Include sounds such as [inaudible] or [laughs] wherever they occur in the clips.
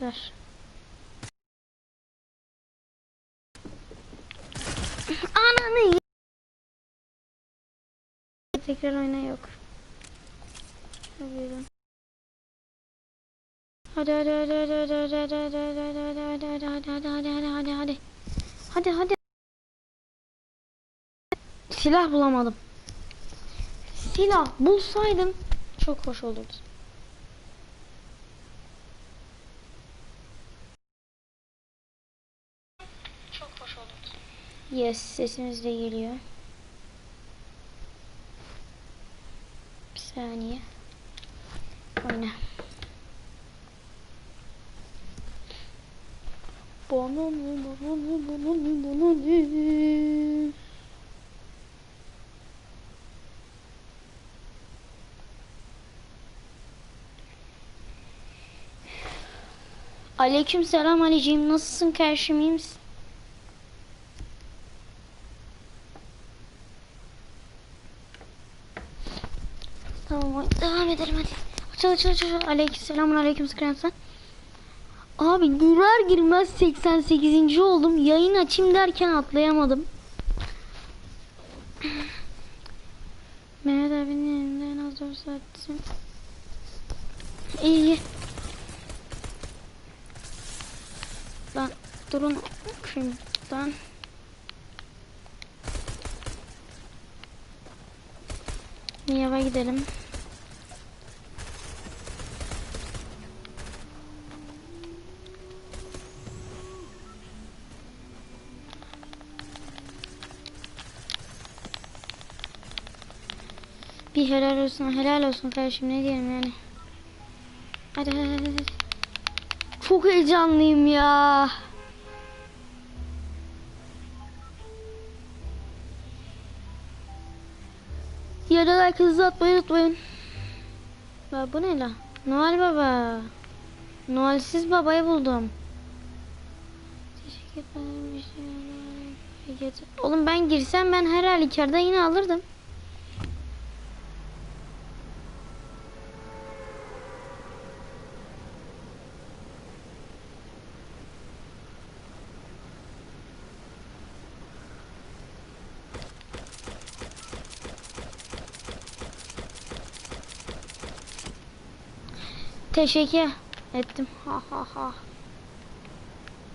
Ver. Ananı Tekrar oyna yok. Hadi hadi hadi hadi hadi hadi hadi hadi hadi hadi hadi hadi hadi hadi hadi hadi hadi hadi hadi hadi silah bulamadım silah bulsaydım çok hoş olurdu çok hoş olurdu yes sesimiz de geliyor bir saniye oyna. Aleyküm selam Alicim. Nasılsın kardeşim iyi misin? Tamam hadi devam edelim hadi. Açıl açıl. Aleyküm selam aleyküm sen. Abi girer girmez 88. oldum. Yayın açayım derken atlayamadım. Mehmet abinin elinde en az 4 saatsin. İyi iyi. Lan durun. Bakayım. Lan. Niyava gidelim. Bir helal olsun, helal olsun kardeşim ne diyelim yani. Hadi hadi. Çok heyecanlıyım ya. Yaralar hızlı atmayı unutmayın. Ya bu ne la? Noel Baba. Noelsiz babayı buldum. Şey. Oğlum ben girsem ben her halükarda yine alırdım. Teşekkür ettim. Ha ha ha.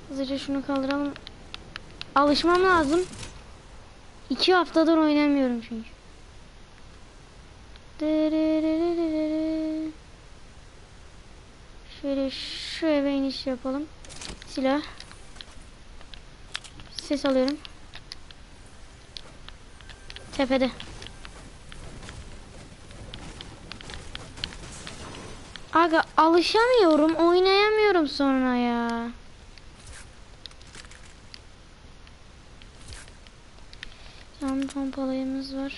Hızlıca şunu kaldıralım. Alışmam lazım. İki haftadır oynamıyorum çünkü. Şöyle şu eve iniş yapalım. Silah. Ses alıyorum. Tepede. Aga alışamıyorum, oynayamıyorum sonra ya. Cam pompalayımız var.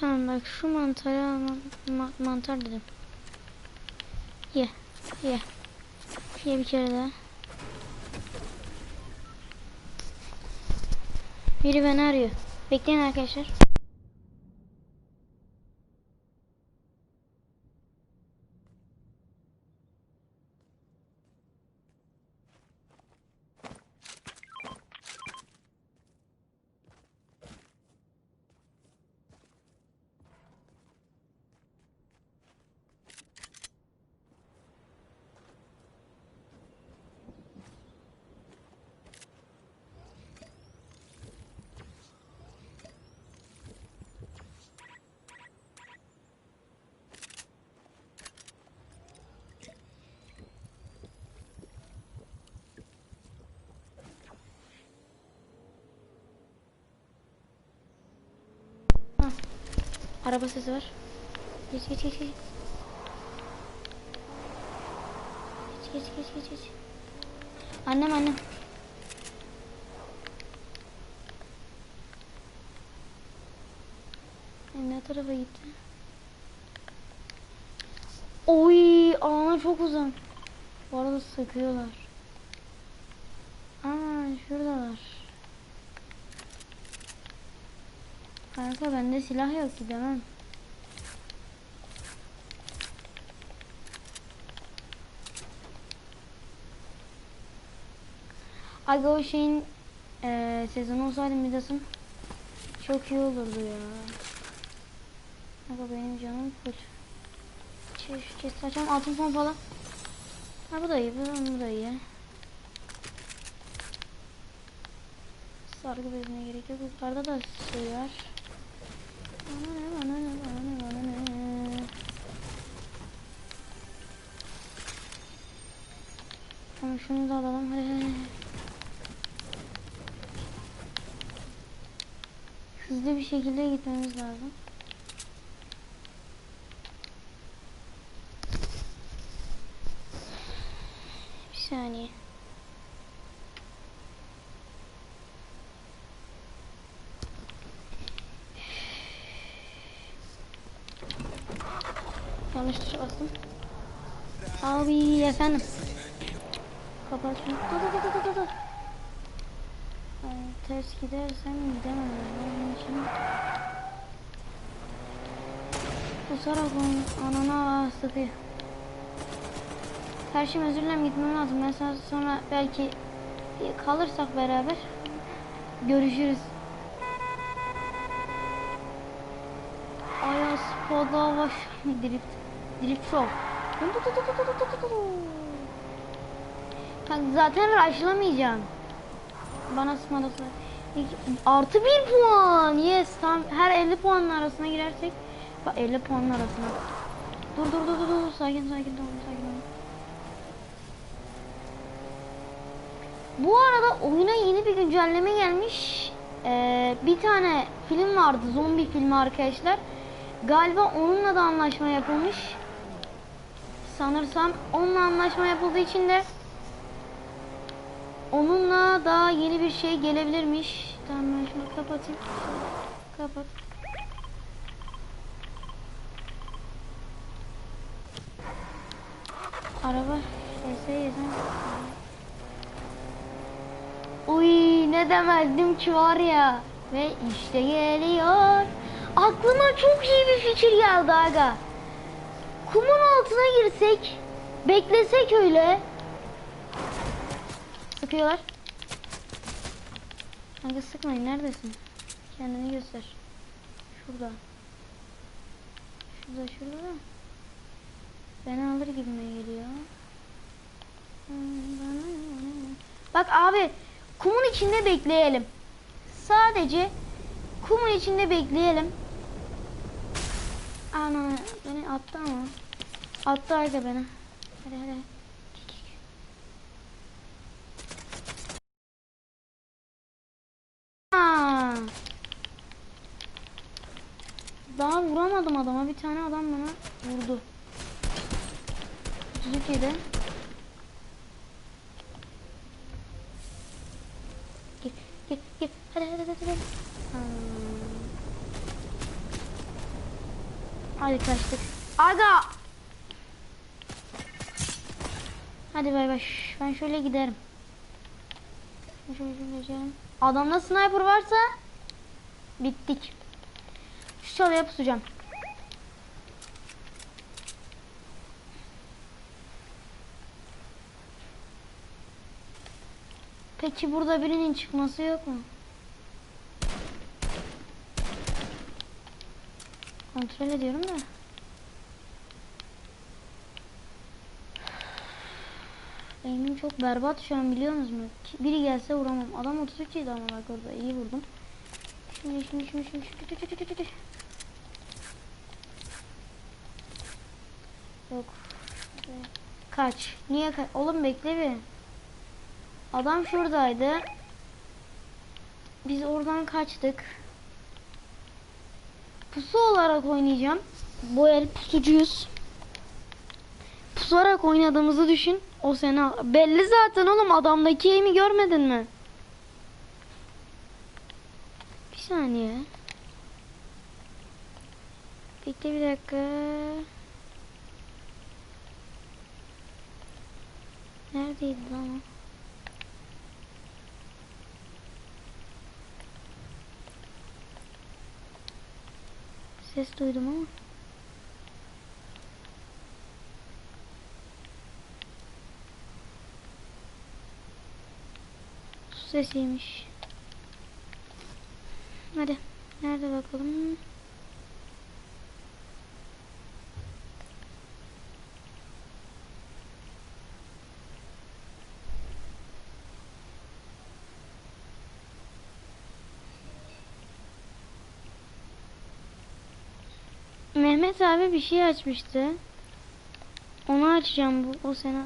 Tamam bak şu mantarı. Ma- mantar dedim. Ye, ye. Ye bir kere daha. Biri beni arıyor. Bekleyin arkadaşlar. Araba sesi var. Geç geç geç geç. Geç geç geç geç geç. Annem annem. Ne tarafa gitti? Oy, alana çok uzun. Bu arada sıkıyorlar. Kanka bende silah yok gidemem. Aga o şeyin e, sezonu olsaydı midasım çok iyi olurdu ya. Aga benim canım full. Şey, şu chest açalım altın pompalı. Ha bu da iyi bu, bu da iyi. Sargı bezine gerek yok. Yukarıda da su var. Tamam şunu da alalım. Hadi. Hızlı bir şekilde gitmemiz lazım. Bir saniye. Yanlış tuşa. Abi efendim. Kapat şunu. Dur dur dur dur dur. Ay, ters gidersem gidemem. Onun için Kusarak onun anana sıkıyor. Karşım özür dilerim gitmem lazım. Mesela sonra belki kalırsak beraber görüşürüz. Ayas Podavaş Drift Driftsol. Kanka zaten rushlamayacağım. Bana smadası. Artı bir puan. Yes tam her 50 puanın arasına girersek. Bak 50 puanın arasına. Dur dur dur dur dur sakin sakin dur sakin. Bu arada oyuna yeni bir güncelleme gelmiş. Ee, bir tane film vardı zombi filmi arkadaşlar. Galiba onunla da anlaşma yapılmış. Sanırsam onunla anlaşma yapıldığı için de onunla da yeni bir şey gelebilirmiş. Tamam ben şunu kapatayım. Kapat. Araba SS Uy ne demezdim ki var ya. Ve işte geliyor. Aklıma çok iyi bir fikir geldi aga. Kumun altına girsek, beklesek öyle. Sıkıyorlar. Aga sıkmayın neredesin? Kendini göster. Şurada. Şurada şurada da. Beni alır gibime geliyor. Bak abi kumun içinde bekleyelim. Sadece kumun içinde bekleyelim. Ana beni attı ama. Attı arka beni. Hadi hadi. Aa. Daha vuramadım adama. Bir tane adam bana vurdu. 32'de. Gel gel gel. Hadi hadi hadi hadi. Hmm. Hadi kaçtık. Aga. Hadi bay bay. Ben şöyle giderim. Adamda sniper varsa bittik. Şu çalıya pusacağım. Peki burada birinin çıkması yok mu? Kontrol ediyorum da. Aim'im çok berbat şu an biliyor musunuz? Biri gelse vuramam. Adam 33 ydi ama bak orada iyi vurdum. Şimdi şimdi şimdi şimdi şimdi. Yok. Kaç. Niye kaç? Oğlum bekle bir. Adam şuradaydı. Biz oradan kaçtık. Pusu olarak oynayacağım. Bu el pusucuyuz. Pusarak oynadığımızı düşün. O seni belli zaten oğlum adamdaki eğimi görmedin mi? Bir saniye. Bekle bir dakika. Neredeydi lan? Ses duydum ama. Sesiymiş. Hadi. Nerede bakalım? Mehmet abi bir şey açmıştı. Onu açacağım bu o sene.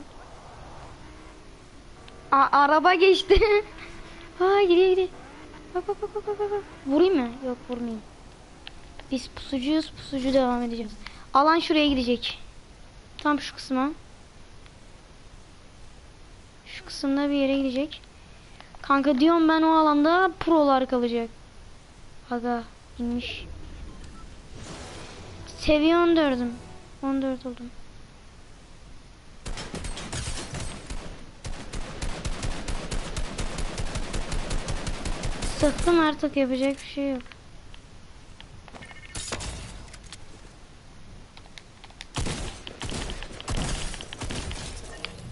A- araba geçti. [laughs] ha gidiyor gidiyor. Bak bak bak bak bak bak. Vurayım mı? Yok vurmayayım. Biz pusucuyuz. Pusucu devam edeceğiz. Alan şuraya gidecek. Tam şu kısma. Şu kısımda bir yere gidecek. Kanka diyorum ben o alanda prolar kalacak. Aga inmiş. Seviye 14'üm. 14 oldum. Sıktım artık yapacak bir şey yok.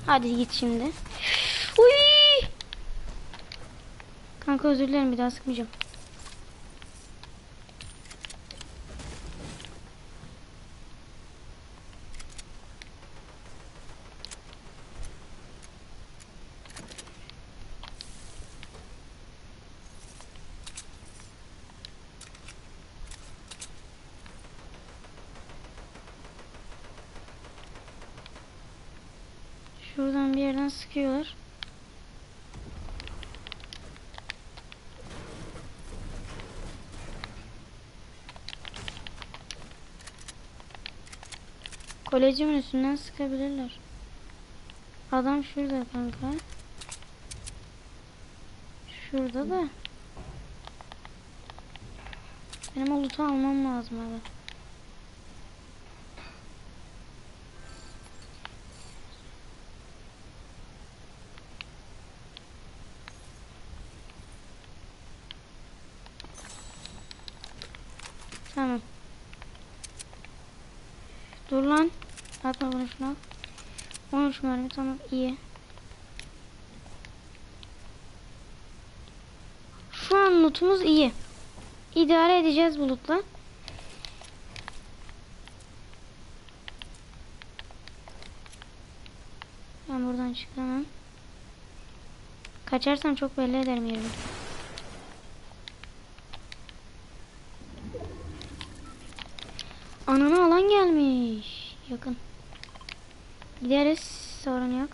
Hadi git şimdi. Uy! Kanka özür dilerim bir daha sıkmayacağım. Şuradan bir yerden sıkıyorlar. Kolejimin üstünden sıkabilirler. Adam şurada kanka. Şurada da. Benim o almam lazım abi. Tamam. Dur lan. Bunu şuna. 13 mermi tamam iyi. Şu an lootumuz iyi. İdare edeceğiz bu lootla. Ben buradan çıkamam. Kaçarsam çok belli ederim yerimi. Anana alan gelmiş. Yakın. Gideriz. Sorun yok.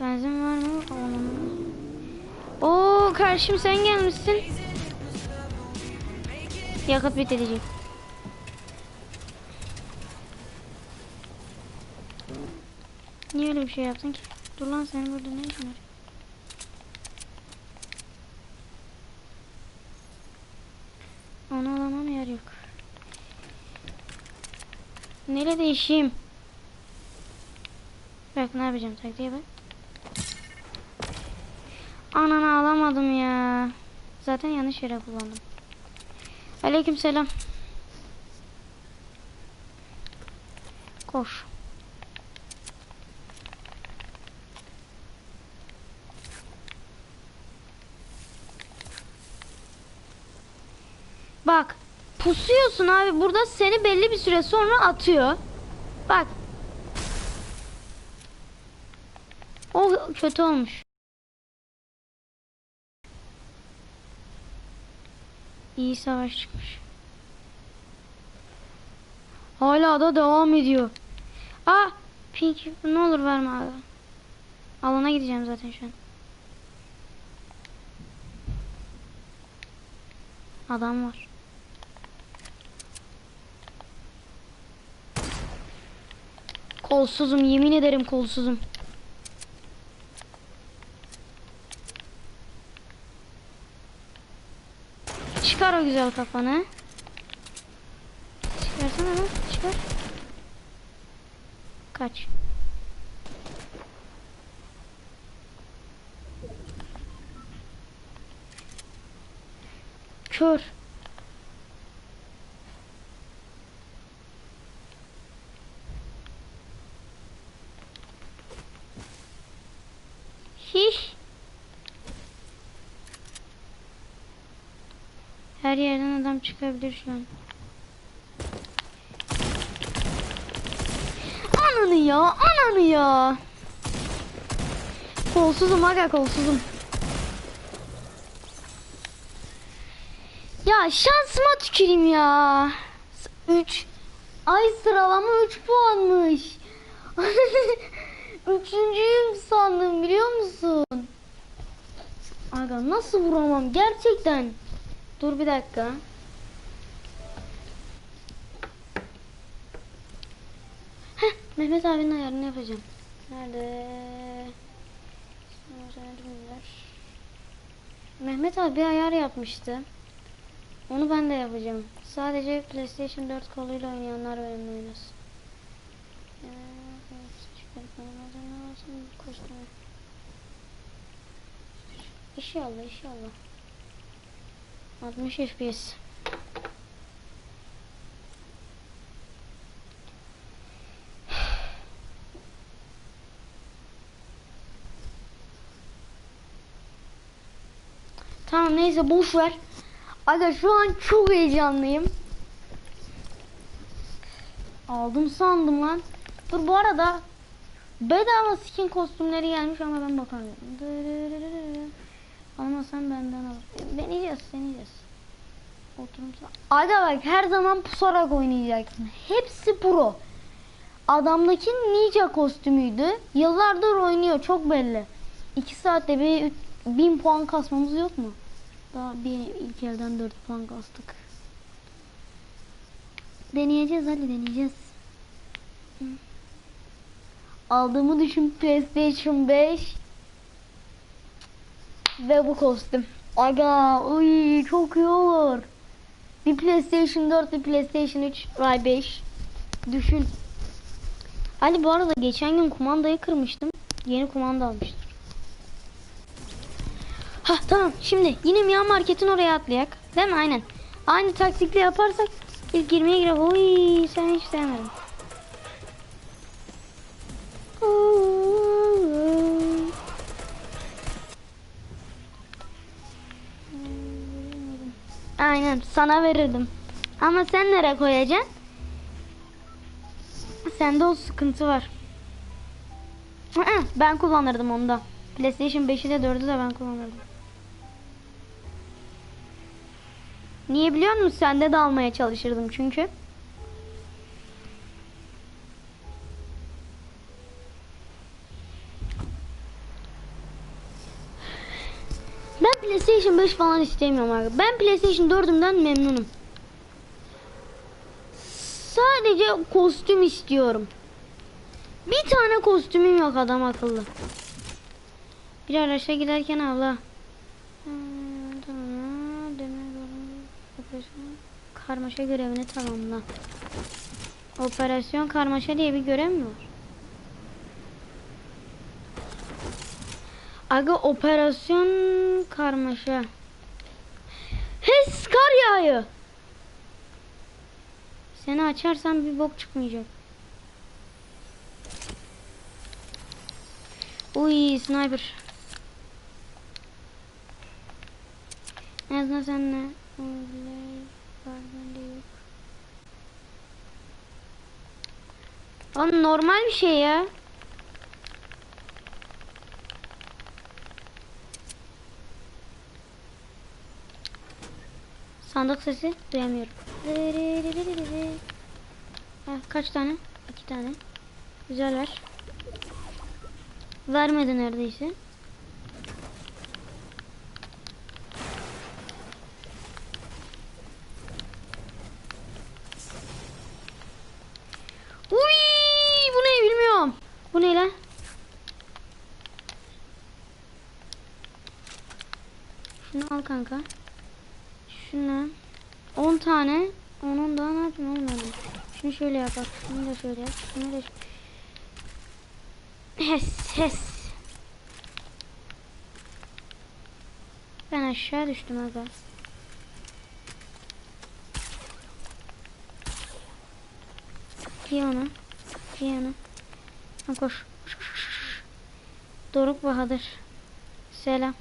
Benzin var mı? Onun. Oo karşım sen gelmişsin. Yakıt bitecek. Niye öyle bir şey yaptın ki? Dur lan senin burada ne işin var? Onu alamam yer yok. Nerede değişeyim? Bak ne yapacağım taktiğe bak. Ananı alamadım ya. Zaten yanlış yere kullandım. Aleyküm selam. Koş. Bak pusuyorsun abi burada seni belli bir süre sonra atıyor. Bak. O kötü olmuş. İyi savaş çıkmış. Hala da devam ediyor. Aa, pink ne olur verme abi. Alana gideceğim zaten şu an. Adam var. Kolsuzum yemin ederim kolsuzum. Çıkar o güzel kafanı. Çıkarsana lan çıkar. Kaç. Kör. Her yerden adam çıkabilir şu an. Ananı ya, ananı ya. Kolsuzum aga kolsuzum. Ya şansıma tüküreyim ya. 3. Ay sıralama 3 puanmış. [laughs] Üçüncüyüm sandım biliyor musun? Aga nasıl vuramam gerçekten. Dur bir dakika. Heh, Mehmet abinin ayarını yapacağım. Nerede? Mehmet abi bir ayar yapmıştı. Onu ben de yapacağım. Sadece PlayStation 4 koluyla oynayanlar benimle oynasın. Ee, İnşallah inşallah. 60 FPS. Tamam neyse boş ver. Aga şu an çok heyecanlıyım. Aldım sandım lan. Dur bu arada bedava skin kostümleri gelmiş ama ben bakamıyorum. Almasam benden al. Deneyeceğiz, deneyeceğiz. Oturum sa- Aga bak her zaman pusarak oynayacaksın. Hepsi pro. Adamdaki ninja kostümüydü. Yıllardır oynuyor çok belli. 2 saatte bir 1000 puan kasmamız yok mu? Daha bir ilk elden 4 puan kastık. Deneyeceğiz hadi deneyeceğiz. Aldığımı düşün PlayStation 5 ve bu kostüm. Aga uy çok iyi olur. Bir PlayStation 4 bir PlayStation 3 Ray 5. Düşün. Ali bu arada geçen gün kumandayı kırmıştım. Yeni kumanda almıştım. Ha tamam şimdi yine Mia Market'in oraya atlayak. Değil mi? Aynen. Aynı taktikle yaparsak ilk girmeye girer. Oy sen hiç sevmedim. Aynen sana verirdim. Ama sen nereye koyacaksın? Sende o sıkıntı var. Ben kullanırdım onu da. PlayStation 5'i de 4'ü de ben kullanırdım. Niye biliyor musun? Sende de almaya çalışırdım çünkü. Ben PlayStation 5 falan istemiyorum abi. Ben PlayStation 4'ümden memnunum. Sadece kostüm istiyorum. Bir tane kostümüm yok adam akıllı. Bir araçla giderken abla. Karmaşa görevini tamamla. Operasyon karmaşa diye bir görev mi var? Aga operasyon karmaşa. Hes kar yağıyor. Seni açarsam bir bok çıkmayacak. Uy sniper. En azından senle. Oğlum normal bir şey ya. Sandık sesi duyamıyorum. Ha, kaç tane? İki tane. Güzel ver. Vermedi neredeyse. Uy, bu ne bilmiyorum. Bu ne lan? Şunu al kanka. Şunu 10 tane. Onun daha ne yapayım ben? Şunu şöyle yap bak. Şunu da şöyle yap. Şunu da Hes hes. Ben aşağı düştüm aga. Piyano. Piyano. Ha, koş. Koş, koş, koş. Doruk Bahadır. Selam.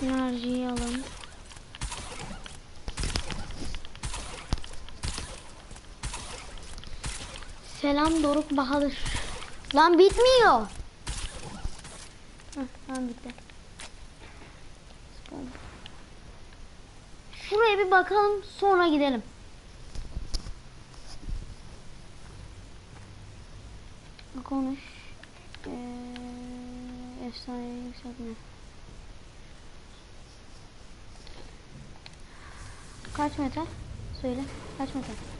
Şu enerjiyi alalım. Selam Doruk Bahadır. Lan bitmiyor. Heh, tamam bitti. Şuraya bir bakalım sonra gidelim. Konuş. Ee, efsane yükseltme. Kaç metal? Söyle. Kaç metal?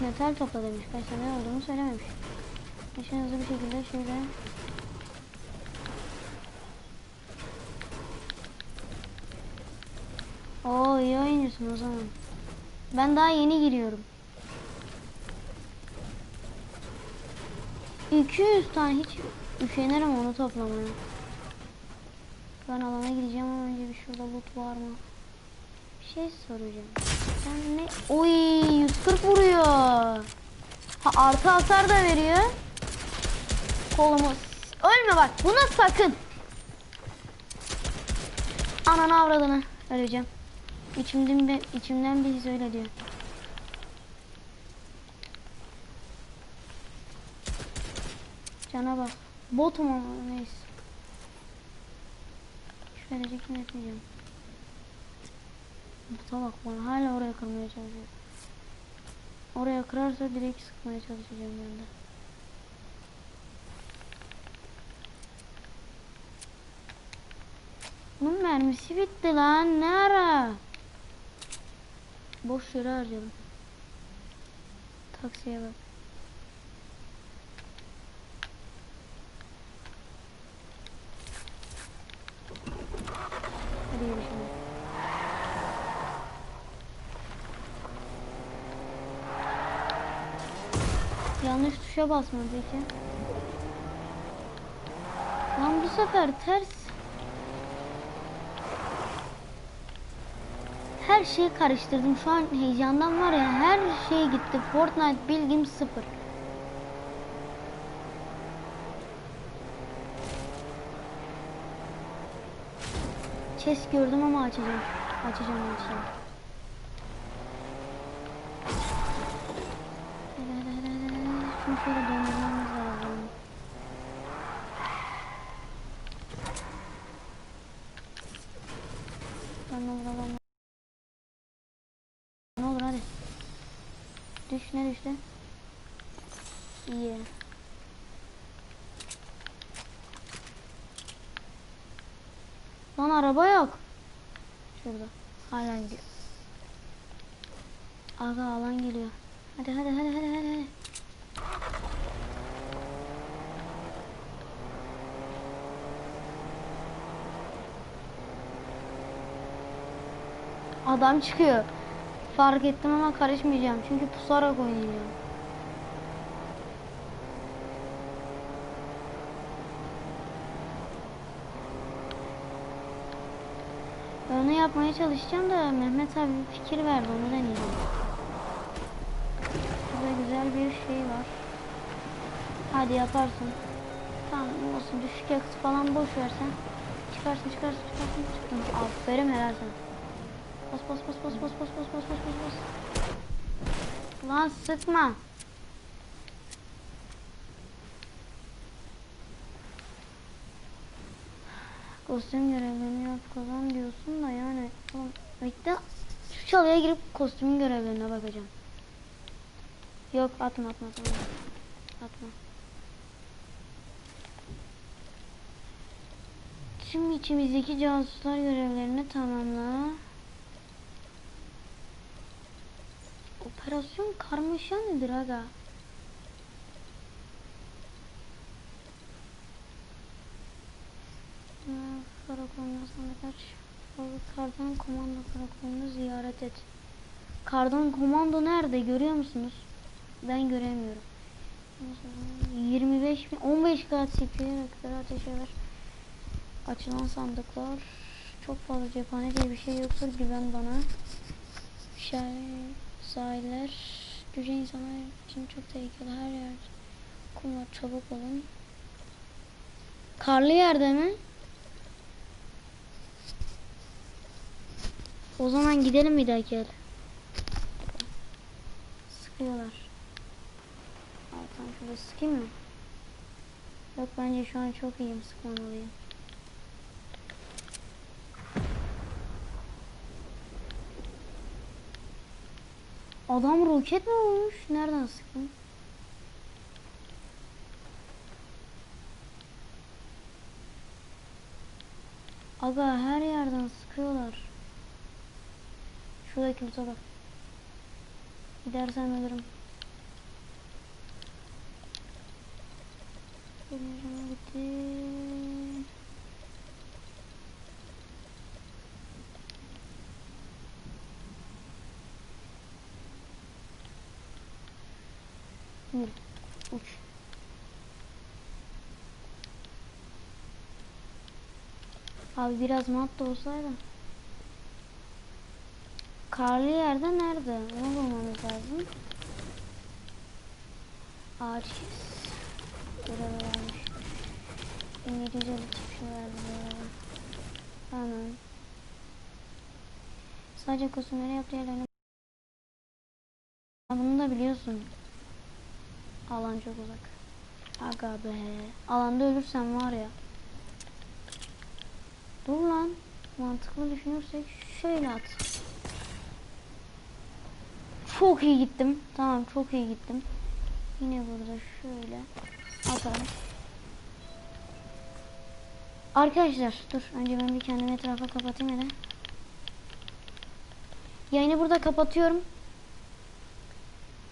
Metal topla demiş. Kaç tane olduğunu söylememiş. İşin hızlı bir şekilde şöyle Oo iyi oynuyorsun o zaman. Ben daha yeni giriyorum. 200 tane hiç üşenirim onu toplamaya. Ben alana gideceğim ama önce bir şurada loot var mı? Şey soracağım. Sen ne? Oy 140 vuruyor. Ha artı hasar da veriyor. Kolumuz. Ölme bak buna sakın. Ananı avradını. Öleceğim. İçimden, bir, içimden bir öyle diyor. Cana bak. Botum ama neyse. Mi etmeyeceğim. Bak bana hala oraya kırmaya çalışıyor. Oraya kırarsa direkt sıkmaya çalışacağım ben de. Bunun mermisi bitti lan. Ne ara? Boş yere harcadım. Taksiye bak. Hadi yürü şimdi. Yanlış tuşa basmadı ki. Lan bu sefer ters. Her şeyi karıştırdım. Şu an heyecandan var ya her şey gitti. Fortnite bilgim sıfır. Chest gördüm ama açacağım. Açacağım açacağım. Şunu şöyle dondurmamız lazım. Lan olur lan. Ne olur hadi. Düş ne düştü? İyi. Lan araba yok. Şurada. Hala gidiyor. Aga alan geliyor. Hadi hadi hadi hadi hadi. Adam çıkıyor. Fark ettim ama karışmayacağım. Çünkü pusarak oynayacağım. Onu yapmaya çalışacağım da Mehmet abi fikir verdi onu deneyeceğim. Burada güzel bir şey var. Hadi yaparsın. Tamam olsun düşük yakıt falan boş versen. Çıkarsın çıkarsın çıkarsın çıktın. Aferin sana. Bas bas bas bas bas bas bas bas bas bas bas. Lan sıkma. Kostüm görevlerini yap kazan diyorsun da yani. Bekle. Çalıya girip kostümün görevlerine bakacağım. Yok atma atma atma. Atma. Tüm içimizdeki casuslar görevlerini tamamla. Operasyon karmaşa nedir aga? Ee, Karakoluna sana kaç. Kardan komando karakolunu ziyaret et. Kardan komando nerede görüyor musunuz? Ben göremiyorum. 25 bin, 15 kat CP'ye rakıları ateş eder. Açılan sandıklar. Çok fazla cephane diye bir şey yoktur güven bana. Şey, sahiller. Cüce insanlar için çok tehlikeli her yer. Kumlar çabuk olun. Karlı yerde mi? O zaman gidelim bir dahaki el. Sıkıyorlar. Alttan şurada sıkayım mı? Yok bence şu an çok iyiyim sıkmamalıyım. Adam roket mi olmuş? Nereden sıktın? Aga her yerden sıkıyorlar. Şurada kimse bak. Gidersem ölürüm. Benim gitti. Abi biraz mat da olsaydı. Karlı yerde nerede? Onu bulmamız lazım. Ağaç kes. Burada varmış. 1750 çıkışı verdi bu arada. Tamam. Sadece kostümleri yaptığı yerlerine bunu da biliyorsun. Alan çok uzak. Aga be. Alanda ölürsem var ya. Dur lan. Mantıklı düşünürsek şöyle at. Çok iyi gittim. Tamam çok iyi gittim. Yine burada şöyle atalım. Arkadaşlar dur önce ben bir kendimi etrafa kapatayım hele. Yayını burada kapatıyorum.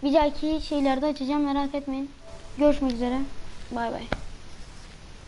Bir dahaki şeylerde açacağım merak etmeyin. Görüşmek üzere. Bay bay.